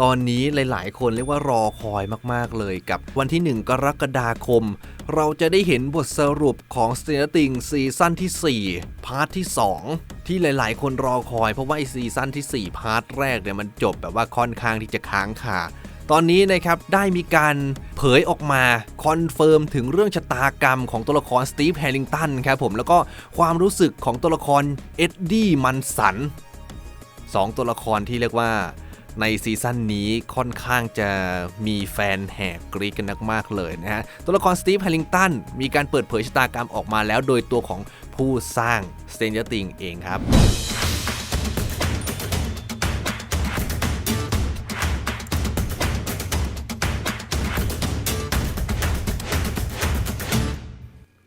ตอนนี้หลาย ๆ คนเรียกว่ารอคอยมาก ๆ เลยกับวันที่ 1 กรกฎาคม เราจะได้เห็นบทสรุปของ s t r a n g e r Things ซีซั่นที่ 4 พาร์ทที่ 2 ที่หลาย ๆ คนรอคอยเพราะว่าไอซีซั่นที่ 4 พาร์ทแรกเนี่ยมันจบแบบว่าค่อนข้างที่จะค้างคาตอนนี้นะครับได้มีการเผยออกมาคอนเฟิร์มถึงเรื่องชะตากรรมของตัวละครสตีฟแฮร์ริงตันครับผมแล้วก็ความรู้สึกของตัวละครเอ็ดดี้มันสันสองตัวละครที่เรียกว่า ในซีซั่นนี้ค่อนข้างจะมีแฟนแห่กรี๊ดกันมากๆเลยนะฮะ ตัวละครสตีฟแฮร์ริงตันมีการเปิดเผยชะตากรรมออกมาแล้วโดยตัวของผู้สร้าง Stranger Things เองครับ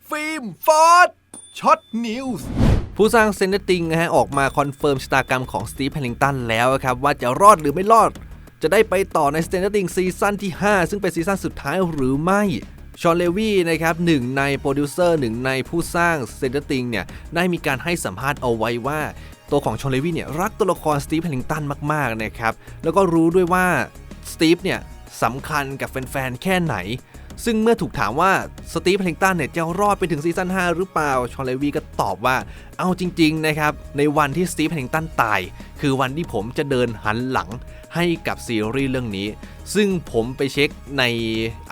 ฟิล์มฟอร์ดช็อตนิวส์ ผู้สร้างเซนเตอร์ติงนะฮะออกมาคอนเฟิร์มชะตากรรมของสตีฟแพลลิงตันแล้วครับว่าจะรอดหรือไม่รอด จะได้ไปต่อในสเตนเตอร์ติงซีซั่นที่ 5 ซึ่งเป็นซีซั่นสุดท้ายหรือไม่ชอนเลวีนะครับหนึ่งในโปรดิวเซอร์หนึ่งในผู้สร้างเซนเตอร์ติงเนี่ยได้มีการให้สัมภาษณ์เอาไว้ว่า ตัวของชอนเลวีเนี่ยรักตัวละครสตีฟแพลลิงตันมากๆนะครับแล้วก็รู้ด้วยว่าสตีฟเนี่ยสำคัญกับแฟนๆแค่ไหน ซึ่งเมื่อถูกถามว่าสตีฟเพลงตันเนี่ยจะรอดไปถึงซีซั่น5 หรือเปล่า ชอนเลวีก็ตอบว่า เอาจริง ๆ นะครับ ในวันที่สตีฟเพลงตันตาย คือวันที่ผมจะเดินหันหลังให้กับซีรีส์เรื่องนี้ ซึ่งผมไปเช็คใน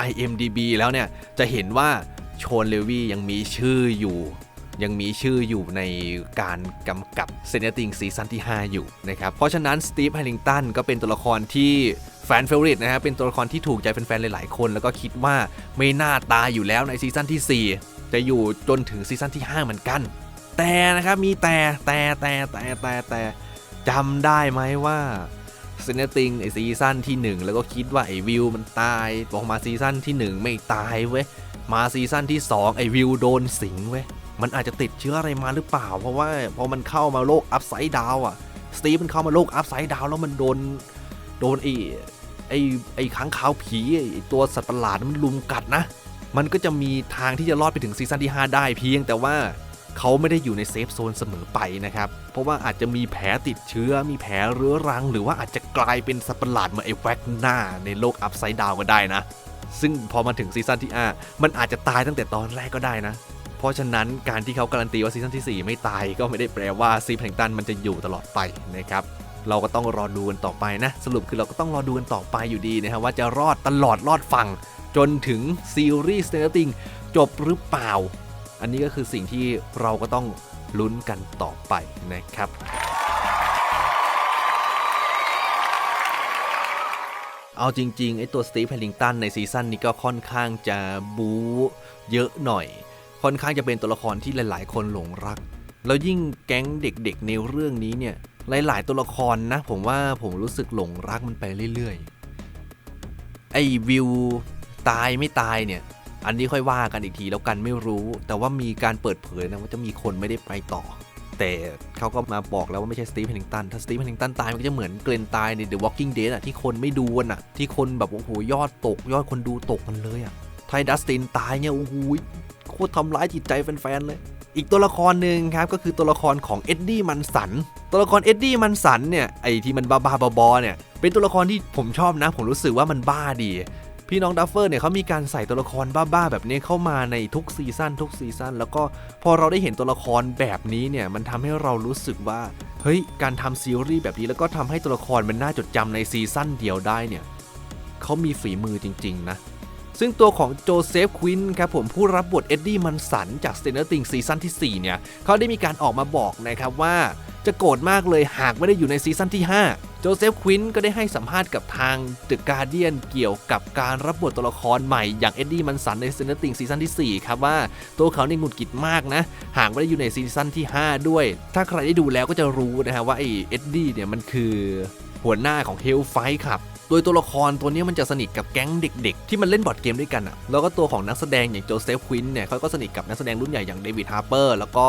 IMDB แล้วเนี่ย จะเห็นว่าชอนเลวียังมีชื่ออยู่ ยังมีชื่ออยู่ในการกำกับเซนติงซีซั่นที่ 5 อยู่นะครับ เพราะฉะนั้นสตีฟแฮริงตันก็เป็นตัวละครที่แฟนเฟร r ริตนะฮะเป็นตัวละครที่ถูกใจแฟนๆ หลายๆ คน แล้วก็คิดว่าไม่น่าตายอยู่แล้วในซีซั่นที่ 4 จะอยู่จนถึงซีซั่นที่ 5 เหมือนกัน แต่นะครับมีแต่แต่แต่แต่แต่แต่จำได้ไหมว่าเซนติงไอซีซั่นที่ 1 แล้วก็คิดว่าไอวิวมันตายออกมาซีซั่นที่ 1 ไม่ตายเว้ยมาซีซั่นที่ 2 ไอวิวโดนสิงเว้ย มันอาจจะติดเชื้ออะไรมาหรือเปล่า เพราะว่าพอมันเข้ามาโลกอัพไซด์ดาวอะสตีฟมันเข้ามาโลกอัพไซด์ดาวแล้วมันโดนโดนไอ้ไอ้ไอ้ค้างคาวผีไอ้ตัวสัตว์ประหลาดมันลุมกัดนะ มันก็จะมีทางที่จะรอดไปถึงซีซั่นที่ 5 ได้เพียงแต่ว่าเขาไม่ได้อยู่ในเซฟโซนเสมอไปนะครับ เพราะว่าอาจจะมีแผลติดเชื้อ มีแผลเรื้อรัง หรือว่าอาจจะกลายเป็นสัตว์ประหลาดเหมือนไอ้แวกหน้าในโลกอัพไซด์ดาวก็ได้นะ ซึ่งพอมาถึงซีซั่นที่อ่มันอาจจะตายตั้งแต่ตอนแรกก็ได้นะ เพราะฉะนั้นการที่เขาการันตีว่าซีซั่นที่ 4 ไม่ตายก็ไม่ได้แปลว่าซีแพลงตันมันจะอยู่ตลอดไปนะครับเราก็ต้องรอดูกันต่อไปนะ สรุปคือเราก็ต้องรอดูกันต่อไปอยู่ดีนะครับว่าจะรอดตลอดรอดฟังจนถึงซีรีส์ Stranger Things จบหรือเปล่า อันนี้ก็คือสิ่งที่เราก็ต้องลุ้นกันต่อไปนะครับ เอาจริงๆ ไอ้ตัวสตีฟแฮร์ริงตันในซีซั่นนี้ก็ค่อนข้างจะบู๊เยอะหน่อย ค่อนข้างจะเป็นตัวละครที่หลาย ๆ คนหลงรัก แล้วยิ่งแก๊งเด็ก ๆ ในเรื่องนี้เนี่ยหลาย ๆ ตัวละครนะ ผมว่าผมรู้สึกหลงรักมันไปเรื่อย ๆ ไอวิวตายไม่ตายเนี่ย อันนี้ค่อยว่ากันอีกทีแล้วกันไม่รู้ แต่ว่ามีการเปิดเผยนะว่าจะมีคนไม่ได้ไปต่อ แต่เขาก็มาบอกแล้วว่าไม่ใช่สตีฟแฮนนิงตัน ถ้าสตีฟแฮนนิงตันตายมันก็จะเหมือนเกรนตายใน The Walking Dead อะที่คนไม่ดูนอะที่คนแบบโอ้โหยอดตก ยอดคนดูตกกันเลยอะไทดัสตินตายเนี่ยโอ้โห โคตรทำร้ายจิตใจแฟนๆเลยอีกตัวละครหนึ่งครับก็คือตัวละครของเอ็ดดี้มันสัน ตัวละครเอ็ดดี้มันสันเนี่ยไอที่มันบ้าๆบอเนี่ยเป็นตัวละครที่ผมชอบนะ ผมรู้สึกว่ามันบ้าดี พี่น้องดัฟเฟอร์เนี่ยเขามีการใส่ตัวละครบ้าๆแบบนี้เข้ามาในทุกซีซั่นทุกซีซั่นแล้วก็พอเราได้เห็นตัวละครแบบนี้เนี่ยมันทำให้เรารู้สึกว่าเฮ้ยการทำซีรีส์แบบนี้แล้วก็ทำให้ตัวละครมันน่าจดจำในซีซั่นเดียวได้เนี่ยเขามีฝีมือจริง ๆ นะ ซึ่งตัวของโจเซฟควินครับผมผู้รับบทเอ็ดดี้มันสันจาก s t a n d e r Things ซีซั่นที่ 4 เนี่ยเขาได้มีการออกมาบอกนะครับว่าจะโกรธมากเลยหากไม่ได้อยู่ในซีซั่นที่ 5 โจเซฟควินก็ได้ให้สัมภาษณ์กับทาง The Guardian เกี่ยวกับการรับบทตัวละครใหม่อย่างเอ็ดดี้มันสันใน s t a n d e r Things ซีซั่นที่ 4 ครับว่าตัวเขาเนี่ยหงุดหงิดมากนะ หากไม่ได้อยู่ในซีซั่นที่ 5 ด้วย ถ้าใครได้ดูแล้วก็จะรู้นะฮะว่าไอเอ็ดดี้เนี่ยมันคือหัวหน้าของ Hellfight ครับ โดยตัวละครตัวนี้มันจะสนิทกับแก๊งเด็ก ๆ ที่มันเล่นบอร์ดเกมด้วยกันอะแล้วก็ตัวของนักแสดงอย่างโจเซฟควินเนี่ยเขาก็สนิทกับนักแสดงรุ่นใหญ่อย่างเดวิดฮาร์เปอร์แล้วก็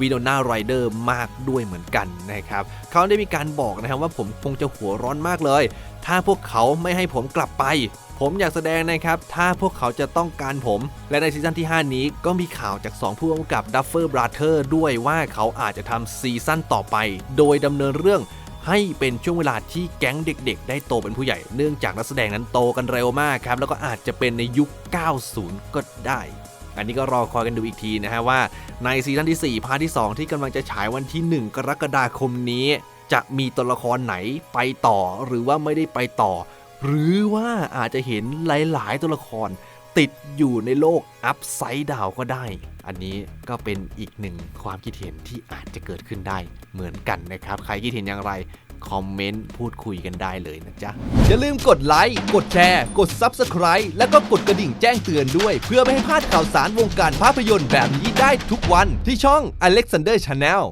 วีโดนาไรเดอร์มากด้วยเหมือนกันนะครับเขาได้มีการบอกนะครับว่าผมคงจะหัวร้อนมากเลย ถ้าพวกเขาไม่ให้ผมกลับไปผมอยากแสดงนะครับ ถ้าพวกเขาจะต้องการผม และในซีซั่นที่ 5 นี้ก็มีข่าวจาก 2 ผู้กำกับ Duffer Brother ด้วยว่าเขาอาจจะทำซีซั่นต่อไป โดยดำเนินเรื่อง ให้เป็นช่วงเวลาที่แก๊งเด็ก ๆ ได้โตเป็นผู้ใหญ่ เนื่องจากนักแสดงนั้นโตกันเร็วมากครับ แล้วก็อาจจะเป็นในยุค 90 ก็ได้ อันนี้ก็รอคอยกันดูอีกทีนะฮะว่าในซีซั่นที่ 4 พาร์ทที่ 2 ที่กำลังจะฉายวันที่ 1 กรกฎาคมนี้ จะมีตัวละครไหนไปต่อหรือว่าไม่ได้ไปต่อ หรือว่าอาจจะเห็นหลาย ๆ ตัวละคร ติดอยู่ในโลกอัพไซด์ดาวก็ได้ อันนี้ก็เป็นอีกหนึ่งความคิดเห็นที่อาจจะเกิดขึ้นได้เหมือนกันนะครับ ใครคิดเห็นอย่างไรคอมเมนต์พูดคุยกันได้เลยนะจ๊ะ อย่าลืมกดไลค์ กดแชร์ กด Subscribe แล้วก็กดกระดิ่งแจ้งเตือนด้วย เพื่อไม่ให้พลาดข่าวสารวงการภาพยนตร์แบบนี้ได้ทุกวันที่ช่อง Alexander Channel